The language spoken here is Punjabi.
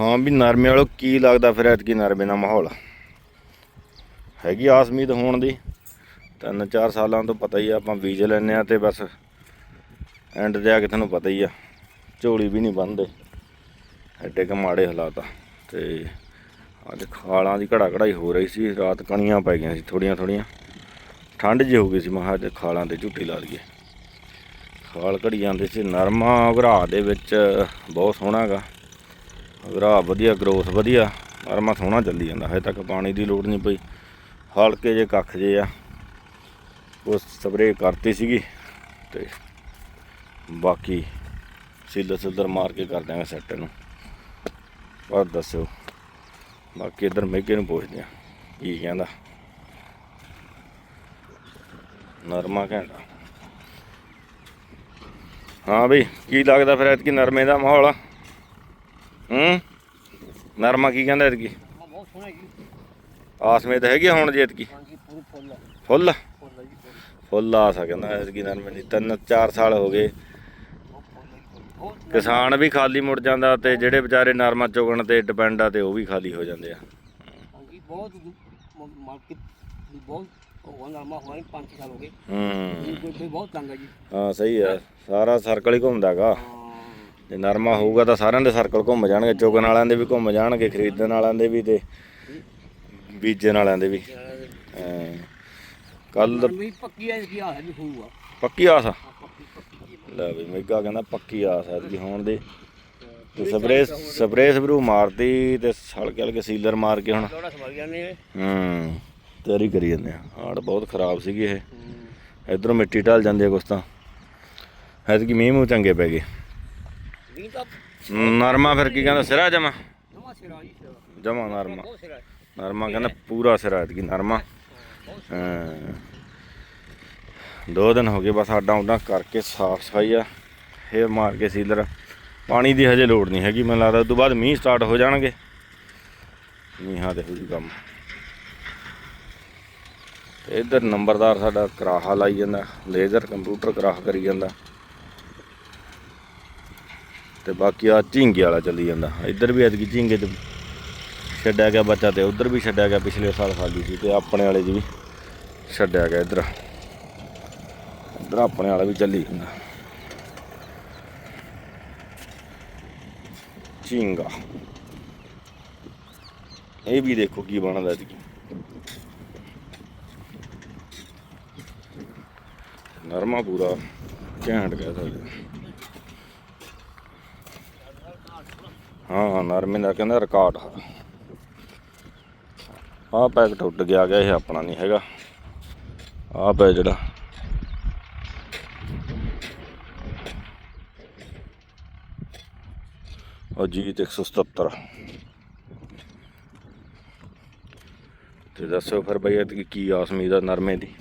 ਹਾਂ ਵੀ ਨਰਮੇ ਵਾਲੋ ਕੀ ਲੱਗਦਾ ਫਿਰ ਐਤਕੀ ਨਰਮੇ ਦਾ ਮਾਹੌਲ। ਹੈਗੀ ਆਸ ਉਮੀਦ ਹੋਣ ਦੀ। ਤਿੰਨ ਚਾਰ ਸਾਲਾਂ ਤੋਂ ਪਤਾ ਹੀ ਆ, ਆਪਾਂ ਬੀਜ ਲੈਨੇ ਆ ਤੇ ਬਸ ਐਂਡ ਤੇ ਆ ਕੇ ਤੁਹਾਨੂੰ ਪਤਾ ਹੀ ਆ, ਝੋਲੀ ਵੀ ਨਹੀਂ ਬੰਨਦੇ। ਐਡੇ ਕੁ ਮਾੜੇ ਹਾਲਾਤ ਆ ਤੇ ਅੱਜ ਖਾਲਾਂ ਦੀ ਘੜਾ ਘੜਾਈ ਹੋ ਰਹੀ ਸੀ, ਰਾਤ ਕਣੀਆਂ ਪੈ ਗਈਆਂ ਸੀ ਥੋੜੀਆਂ ਥੋੜੀਆਂ ਠੰਡ ਜਿਹੀ ਹੋ ਗਈ ਸੀ, ਮਹਾ ਅੱਜ ਖਾਲਾਂ ਤੇ ਝੁੱਟੀ ਲਾ ਲਈਏ। ਖਾਲ ਘੜੀ ਜਾਂਦੇ ਸੀ, ਨਰਮਾ ਘਰਾ ਦੇ ਵਿੱਚ ਬਹੁਤ ਸੋਹਣਾ ਗਾ ਵਧੀਆ ਗਰੋਥ ਵਧੀਆ ਨਰਮਾ ਸੋਹਣਾ ਚੱਲੀ ਜਾਂਦਾ, ਹਜੇ ਤੱਕ ਪਾਣੀ ਦੀ ਲੋੜ ਨਹੀਂ ਪਈ। ਹਲਕੇ ਜੇ ਕੱਖ ਜੇ ਆ, ਉਹ ਸਪਰੇਅ ਕਰਤੀ ਸੀਗੀ ਤੇ ਬਾਕੀ ਸਿੱਧਰ ਸਿੱਧਰ ਮਾਰ ਕੇ ਕਰ ਦਿਆਂਗੇ ਸੈੱਟ ਨੂੰ। ਪਰ ਦੱਸਿਓ ਬਾਕੀ ਇਧਰ ਮੇਗੇ ਨੂੰ ਪੁੱਛਦੇ ਆ, ਕੀ ਕਹਿੰਦਾ। ਨਰਮਾ ਘੈਂਟਾ। ਹਾਂ ਬਈ, ਕੀ ਲੱਗਦਾ ਫਿਰ ਐਤਕੀ ਨਰਮੇ ਦਾ ਮਾਹੌਲ? ਹੂੰ? ਨਰਮਾ ਕੀ ਕਹਿੰਦਾ ਬਹੁਤ ਸੋਹਣਾ ਜੀ ਆਸਮੇਤ ਹੈਗੀ ਆ ਹੁਣ ਜੀ ਹਾਂਜੀ ਪੂਰੀ ਫੁੱਲ? ਫੁੱਲ ਫੁੱਲ ਜੀ ਫੁੱਲ ਆਸ ਆ ਕਹਿੰਦਾ ਐਤਕੀ ਨਰਮੇ ਦੀ ਤਿੰਨ ਚਾਰ ਸਾਲ ਹੋ ਗਏ। ਕਿਸਾਨ ਵੀ ਖਾਲੀ ਮੁੜ ਜਾਂਦਾ ਤੇ ਜਿਹੜੇ ਵਿਚਾਰੇ ਨਰਮਾ ਚੁਗਣ ਤੇ ਡਿਪੈਂਡ ਆ ਤੇ ਉਹ ਵੀ ਖਾਲੀ ਹੋ ਜਾਂਦੇ ਆ। ਹਾਂਜੀ ਬਹੁਤ ਮਾਰਕੀਟ ਬਹੁਤ ਉਹ ਹੋਇਆ ਪੰਜ ਛੇ ਸਾਲ ਹੋ। ਗਏ ਹੂੰ ਬਹੁਤ ਤੰਗ ਹੈ ਜੀ ਹਾਂ ਸਹੀ ਆ। ਸਾਰਾ ਸਰਕਲ ਹੀ ਘੁੰਮਦਾਗਾ ਹਾਂ ਜੇ ਨਰਮਾ ਹੋਊਗਾ ਤਾਂ ਸਾਰਿਆਂ ਦੇ ਸਰਕਲ ਘੁੰਮ ਜਾਣਗੇ ਚੁਗਣ ਵਾਲਿਆਂ ਦੇ ਵੀ ਘੁੰਮ ਜਾਣਗੇ ਖਰੀਦਣ ਵਾਲਿਆਂ ਦੇ ਵੀ ਤੇ ਬੀਜਣ ਵਾਲਿਆਂ ਦੇ ਵੀ। ਕੱਲ ਵੀ ਪੱਕੀ ਹੈ ਕੀ ਆ ਹੈ ਵੀ ਹੋਊਗਾ। ਪੱਕੀ ਆਸ ਹਾਂ, ਜੀ ਲੈ ਵੀ ਮੇਗਾ ਕਹਿੰਦਾ ਪੱਕੀ ਆਸ ਆ ਕਿ ਹੋਣ ਦੇ। ਤੇ ਸਪਰੇ ਸਪਰੇ ਸਪਰੂ ਮਾਰਤੀ ਤੇ ਸੜਕੇ ਹਲਕੇ ਸੀਲਰ ਮਾਰ ਕੇ ਹੁਣ। ਹੂੰ ਤਿਆਰੀ ਕਰੀ ਜਾਂਦੇ ਆ। ਹਾੜ ਬਹੁਤ ਖਰਾਬ ਸੀਗੀ ਇਹ। ਇਧਰੋਂ ਮਿੱਟੀ ਢਲ ਜਾਂਦੀ ਆ ਕੁਛ ਤਾਂ। ਐਤਕੀ ਮੀਂਹ ਮੂੰਹ ਚੰਗੇ ਪੈ ਗਏ। ਤਾਂ ਨਰਮਾ ਫਿਰ ਕੀ ਕਹਿੰਦਾ ਸਿਰਾ ਜਮਾ? ਨਵਾਂ ਸਿਰਾ ਜੀ ਸਿਰਾ। ਜਮਾ ਨਰਮਾ। ਬਹੁਤ ਸਿਰਾ। ਹੈ। ਨਰਮਾ ਕਹਿੰਦਾ ਪੂਰਾ ਸਿਰਾ ਐਤਕੀ ਨਰਮਾ। ਦੋ ਦਿਨ ਹੋ ਗਏ ਬਸ ਆਡਾ ਉਡਾ ਕਰਕੇ ਸਾਫ਼ ਸਫ਼ਾਈ ਆ। ਫੇਰ ਮਾਰ ਕੇ ਸੀਲਰ ਪਾਣੀ ਦੀ ਹਜੇ ਲੋੜ ਨਹੀਂ ਹੈਗੀ ਮੈਨੂੰ ਲੱਗਦਾ ਉਸ ਤੋਂ ਬਾਅਦ ਮੀਂਹ ਸਟਾਰਟ ਹੋ ਜਾਣਗੇ। ਮੀਂਹਾਂ ਦੇ ਹੋ ਜੂ ਕੰਮ। ਤੇ ਇੱਧਰ ਨੰਬਰਦਾਰ ਸਾਡਾ ਕਰਾਹਾ ਲਾਈ ਜਾਂਦਾ ਲੇਜ਼ਰ ਕੰਪਿਊਟਰ ਕਰਾਹ ਕਰੀ ਜਾਂਦਾ। ਤੇ ਬਾਕੀ ਆ ਝਿੰਗੇ ਵਾਲਾ ਚੱਲੀ ਜਾਂਦਾ। ਇੱਧਰ ਵੀ ਐਤਕੀ ਝਿੰਗੇ ਤੇ ਛੱਡਿਆ ਗਿਆ ਬੱਚਾ ਤੇ ਉਧਰ ਵੀ ਛੱਡਿਆ ਗਿਆ ਪਿਛਲੇ ਸਾਲ ਖਾਲੀ ਸੀ ਤੇ ਆਪਣੇ ਵਾਲੇ 'ਚ ਵੀ ਛੱਡਿਆ ਗਿਆ ਇੱਧਰ। ਇੱਧਰ ਆਪਣੇ ਵਾਲਾ ਵੀ ਚੱਲੀ ਜਾਂਦਾ। ਝਿੰਗਾ। ਇਹ ਵੀ ਦੇਖੋ ਕੀ ਬਣਦਾ ਇਹਦੀ ਨਰਮਾ ਪੂਰਾ ਘੈਂਟ ਕਹਿ ਸਕਦੇ ਹਾਂ ਨਰਮੇ ਦਾ ਕਹਿੰਦਾ ਰਿਕਾਰਡ ਆ। ਆਹ ਪੈਕ ਟੁੱਟ ਗਿਆ ਗਿਆ ਇਹ ਆਪਣਾ ਨਹੀਂ ਹੈਗਾ। ਆਹ ਪੈ ਜਿਹੜਾ। ਅਜੀਤ 177 ਤੇ ਦੱਸੋ ਫਿਰ ਬਈ ਕੀ ਆਸ ਉਮੀਦ ਆ ਨਰਮੇ ਦੀ?